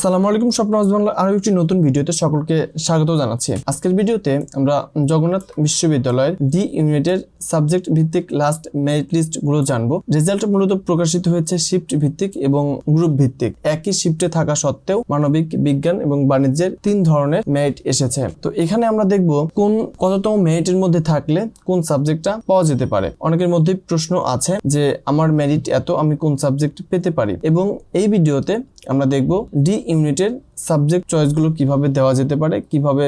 আসসালামু আলাইকুম, স্বপ্ন বাংলা আরও একটি নতুন ভিডিওতে সকলকে স্বাগত জানাচ্ছি। আজকের ভিডিওতে আমরা জগন্নাথ বিশ্ববিদ্যালয়ের ডি ইউনিটের সাবজেক্ট ভিত্তিক লাস্ট মেরিট লিস্টগুলো জানব। রেজাল্ট মূলত প্রকাশিত হয়েছে শিফট ভিত্তিক এবং গ্রুপ ভিত্তিক। একই শিফটে থাকা সত্ত্বেও মানবিক, বিজ্ঞান এবং বাণিজ্যের তিন ধরনের মেরিট এসেছে। তো এখানে আমরা দেখব কোন কততম মেরিটের মধ্যে থাকলে কোন সাবজেক্টটা পাওয়া যেতে পারে। অনেকের মধ্যে প্রশ্ন আছে যে, আমার মেরিট এত, আমি কোন সাবজেক্ট পেতে পারি? এবং এই ভিডিওতে আমরা দেখব ডি ইউনিটের সাবজেক্ট চয়েসগুলো কীভাবে দেওয়া যেতে পারে, কীভাবে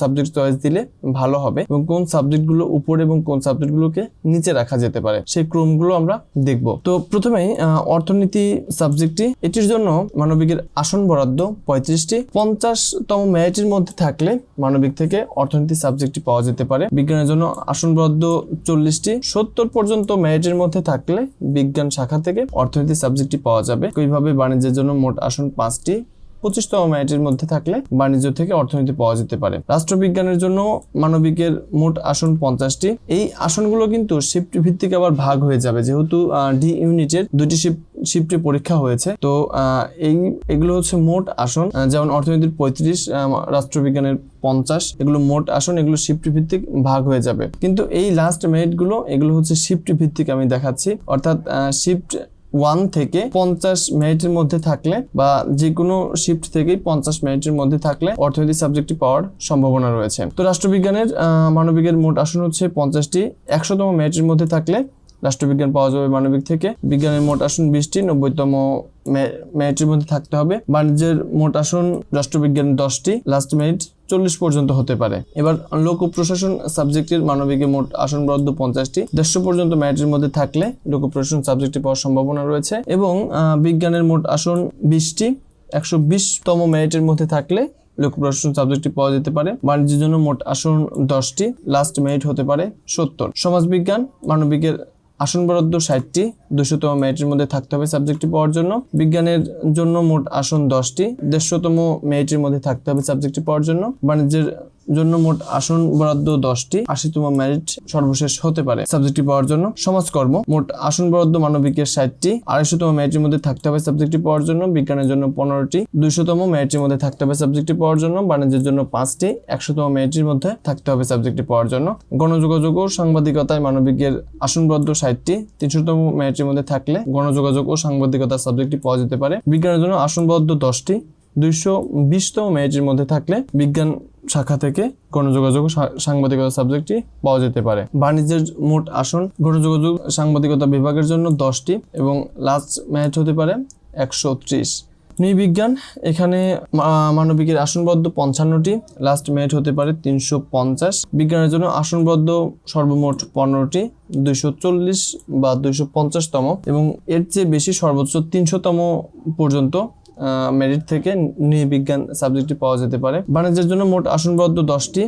সাবজেক্ট চয়েস দিলে ভালো হবে এবং কোন সাবজেক্টগুলো উপরে এবং কোন সাবজেক্টগুলোকে নিচে রাখা যেতে পারে, সেই ক্রমগুলো আমরা দেখব। তো প্রথমেই অর্থনীতি সাবজেক্টটি এটির জন্য মানবিকের আসন বরাদ্দ পঁয়ত্রিশটি। পঞ্চাশতম মেরিটের মধ্যে থাকলে মানবিক থেকে অর্থনীতি সাবজেক্টটি পাওয়া যেতে পারে। বিজ্ঞানের জন্য আসন বরাদ্দ চল্লিশটি। সত্তর পর্যন্ত মেরিটের মধ্যে থাকলে বিজ্ঞান শাখা থেকে অর্থনীতি সাবজেক্টটি পাওয়া যাবে। এইভাবে বাণিজ্যের জন্য মোট আসন পাঁচটি। পঁচিশতম মেরিটের মধ্যে থাকলে বাণিজ্য থেকে অর্থনীতি পাওয়া যেতে পারে। রাষ্ট্রবিজ্ঞানের জন্য মানবিকের মোট আসন পঞ্চাশটি। এই আসনগুলো কিন্তু শিফট ভিত্তিক আবার ভাগ হয়ে যাবে। যেহেতু ডি ইউনিটের দুটি শিফট, শিফটে পরীক্ষা হয়েছে। তো এই, এগুলো হচ্ছে মোট আসন। যেমন অর্থনীতির পঁয়ত্রিশ রাষ্ট্রবিজ্ঞানের পঞ্চাশ, এগুলো মোট আসন, এগুলো শিফট ভিত্তিক ভাগ হয়ে যাবে। কিন্তু এই লাস্ট মেরিটগুলো, এগুলো হচ্ছে শিফট ভিত্তিক আমি দেখাচ্ছি। অর্থাৎ শিফট ওয়ান থেকে পঞ্চাশ মিনিটের মধ্যে থাকলে বা যে কোনো শিফট থেকেই পঞ্চাশ মিনিটের মধ্যে থাকলে অর্থনীতি সাবজেক্টটি পাওয়ার সম্ভাবনা রয়েছে। তো রাষ্ট্রবিজ্ঞানের মানবিকের মোট আসন হচ্ছে পঞ্চাশটি। একশোতম মিনিটের মধ্যে থাকলে রাষ্ট্রবিজ্ঞান পাওয়া যাবে মানবিক থেকে। বিজ্ঞানের মোট আসন বিশটি, নব্বইতম মেরিটের মধ্যে থাকতে হবে। বাণিজ্যের মোট আসন রাষ্ট্রবিজ্ঞান দশটি লাস্ট মেরিট চল্লিশ পর্যন্ত হতে পারে। এবার লোক প্রশাসন সাবজেক্টের মানবিকে মোট আসন বরাদ্দ পঞ্চাশটি, দেড়শো পর্যন্ত মেরিটের মধ্যে থাকলে লোক প্রশাসন সাবজেক্টটি পাওয়ার সম্ভাবনা রয়েছে এবং বিজ্ঞানের মোট আসন বিশটি, একশো বিশতম মেরিটের মধ্যে থাকলে লোক প্রশাসন সাবজেক্টটি পাওয়া যেতে পারে। বাণিজ্যের জন্য মোট আসন দশটি লাস্ট মেরিট হতে পারে সত্তর। সমাজবিজ্ঞান, মানবিকের আসন বরাদ্দ ষাটটি দুশোতম মেয়েটির মধ্যে থাকতে হবে সাবজেক্টটি পাওয়ার জন্য। বিজ্ঞানের জন্য মোট আসন দশটি, দেড়শোতম মেয়েটির মধ্যে থাকতে হবে সাবজেক্টটি পাওয়ার জন্য। বাণিজ্যের জন্য মোট আসন বরাদ্দ দশটি। আশিতম মেরিট সর্বশেষ হতে পারে সাবজেক্টটি পাওয়ার জন্য। সমাজকর্ম, মোট আসন বরাদ্দ মানবিকের ষাটটি। আড়াইশোতম মেরিটের মধ্যে থাকতে হবে সাবজেক্টটি পাওয়ার জন্য। বিজ্ঞানের জন্য পনেরোটি। দুইশোতম মেরিটের মধ্যে থাকতে হবে সাবজেক্টটি পাওয়ার জন্য। বাণিজ্যের জন্য পাঁচটি। একশোতম মেরিটের মধ্যে থাকতে হবে সাবজেক্টটি পাওয়ার জন্য। গণযোগাযোগ ও সাংবাদিকতায় মানবিকের আসন বরাদ্দ ষাটটি। তিনশোতম মেরিটের মধ্যে থাকলে গণযোগাযোগ ও সাংবাদিকতা সাবজেক্টটি পাওয়া যেতে পারে। বিজ্ঞানের জন্য আসন বরাদ্দ দশটি। দুইশো বিশতম মধ্যে থাকলে বিজ্ঞান শাখা থেকে গণযোগাযোগ সাংবাদিকতা সাবজেক্টটি পাওয়া যেতে পারে। বাণিজ্যের মোট আসন গণযোগাযোগ সাংবাদিকতা বিভাগের জন্য দশটি এবং লাস্ট ম্যাচ হতে পারে একশো ত্রিশ। নৃবিজ্ঞান, এখানে মানবিকের আসনবদ্ধ পঞ্চান্নটি লাস্ট মেরিট হতে পারে তিনশো পঞ্চাশ। বিজ্ঞানের জন্য আসনবদ্ধ সর্বমোট পনেরোটি, দুইশো চল্লিশ বা দুইশো পঞ্চাশতম এবং এর চেয়ে বেশি সর্বোচ্চ তিনশোতম পর্যন্ত মেরিট থেকে নৃবিজ্ঞান সাবজেক্টটি পাওয়া যেতে পারে। বাণিজ্যের জন্য মোট আসনবদ্ধ দশটি।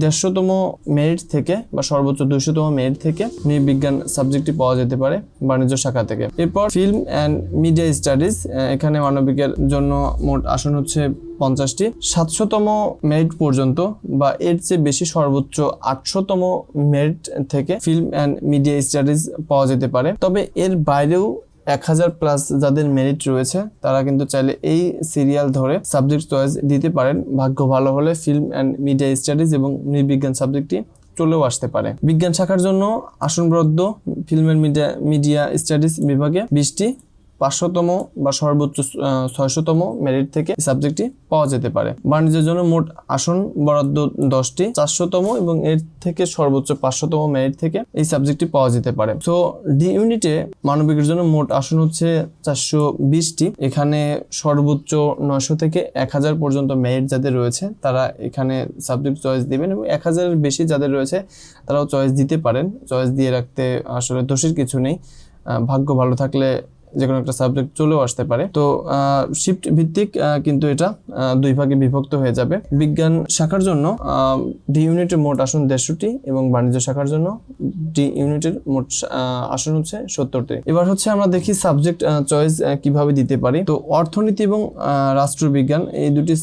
দেড়শোতম মেরিট থেকে বা সর্বোচ্চ দুইশোতম মেরিট থেকে নৃবিজ্ঞান সাবজেক্টটি পাওয়া যেতে পারে বাণিজ্য শাখা থেকে। এরপর ফিল্ম অ্যান্ড মিডিয়া স্টাডিজ এখানে মানবিকের জন্য মোট আসন হচ্ছে পঞ্চাশটি। সাতশোতম মেরিট পর্যন্ত বা এর চেয়ে বেশি সর্বোচ্চ আটশোতম মেরিট থেকে ফিল্ম অ্যান্ড মিডিয়া স্টাডিজ পাওয়া যেতে পারে। তবে এর বাইরেও এক হাজার প্লাস যাদের মেরিট রয়েছে, তারা কিন্তু চাইলে এই সিরিয়াল ধরে সাবজেক্ট চয়েস দিতে পারেন। ভাগ্য ভালো হলে ফিল্ম অ্যান্ড মিডিয়া স্টাডিজ এবং নৃবিজ্ঞান সাবজেক্টটি চলেও আসতে পারে। বিজ্ঞান শাখার জন্য আসন film and media media studies বিভাগে বিশটি পাঁচশোতম বা সর্বোচ্চ ছয়শোতম মেরিট থেকে সাবজেক্টটি পাওয়া যেতে পারে। বাণিজ্যের জন্য মোট আসন বরাদ্দ দশটি, চারশোতম এবং এর থেকে সর্বোচ্চ পাঁচশোতম মেরিট থেকে এই সাবজেক্টটি পাওয়া যেতে পারে। তো ডি ইউনিটে মানবিকের জন্য মোট আসন হচ্ছে চারশো বিশটি। এখানে সর্বোচ্চ নয়শো থেকে এক হাজার পর্যন্ত মেরিট যাদের রয়েছে, তারা এখানে সাবজেক্ট চয়েস দিবেন এবং এক হাজারের বেশি যাদের রয়েছে, তারাও চয়েস দিতে পারেন। চয়েস দিয়ে রাখতে আসলে দোষের কিছু নেই। ভাগ্য ভালো থাকলে যে কোনো একটা সাবজেক্ট চলেও আসতে পারে। তো শিফট ভিত্তিক কিন্তু এটা দুই ভাগে বিভক্ত হয়ে যাবে। বিজ্ঞান শাখার জন্য ডি ইউনিটের মোট আসন দেড়শোটি এবং বাণিজ্য শাখার জন্য ডি ইউনিটের মোট আসন হচ্ছে সত্তরটি। এবার হচ্ছে আমরা দেখি সাবজেক্ট চয়েস কীভাবে দিতে পারি। তো, অর্থনীতি এবং রাষ্ট্রবিজ্ঞান, এই দুটি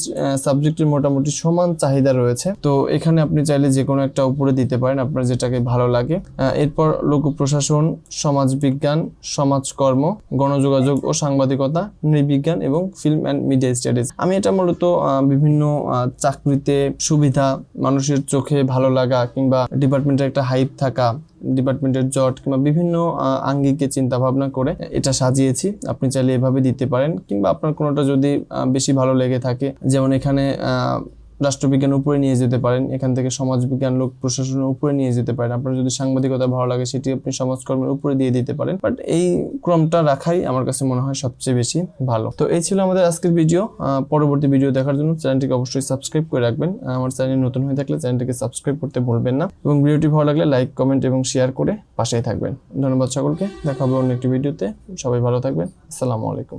সাবজেক্টের মোটামুটি সমান চাহিদা রয়েছে। তো, এখানে আপনি চাইলে যে কোনো একটা উপরে দিতে পারেন, আপনার যেটাকে ভালো লাগে। এরপর লোক প্রশাসন, সমাজবিজ্ঞান, সমাজকর্ম গণযোগাযোগ ও সাংবাদিকতা, নৃবিজ্ঞান এবং ফিল্ম অ্যান্ড মিডিয়া স্টাডিজ আমি এটা মূলত বিভিন্ন চাকরিতে সুবিধা, মানুষের চোখে ভালো লাগা কিংবা ডিপার্টমেন্টের একটা হাইপ থাকা ডিপার্টমেন্টের জট কিংবা বিভিন্ন আঙ্গিকে চিন্তা ভাবনা করে এটা সাজিয়েছি। আপনি চাইলে এভাবে দিতে পারেন কিংবা আপনার কোনোটা যদি বেশি ভালো লেগে থাকে, যেমন এখানে আহ, রাষ্ট্রবিজ্ঞানের উপরে নিয়ে যেতে পারেন এখান থেকে সমাজবিজ্ঞান লোক প্রশাসনের উপরে নিয়ে যেতে পারেন। আপনার যদি সাংবাদিকতা ভালো লাগে সেটি আপনি সমাজকর্মের উপরে দিয়ে দিতে পারেন। বাট এই ক্রমটা রাখাই আমার কাছে মনে হয় সবচেয়ে বেশি ভালো। তো এই ছিল আমাদের আজকের ভিডিও। পরবর্তী ভিডিও দেখার জন্য চ্যানেলটিকে অবশ্যই সাবস্ক্রাইব করে রাখবেন। আমার চ্যানেল নতুন হয়ে থাকলে চ্যানেলটিকে সাবস্ক্রাইব করতে ভুলবেন না। এবং ভিডিওটি ভালো লাগলে লাইক কমেন্ট এবং শেয়ার করে পাশেই থাকবেন। ধন্যবাদ সকলকে। দেখা হবে অন্য একটি ভিডিওতে। সবাই ভালো থাকবেন। আসসালামু আলাইকুম।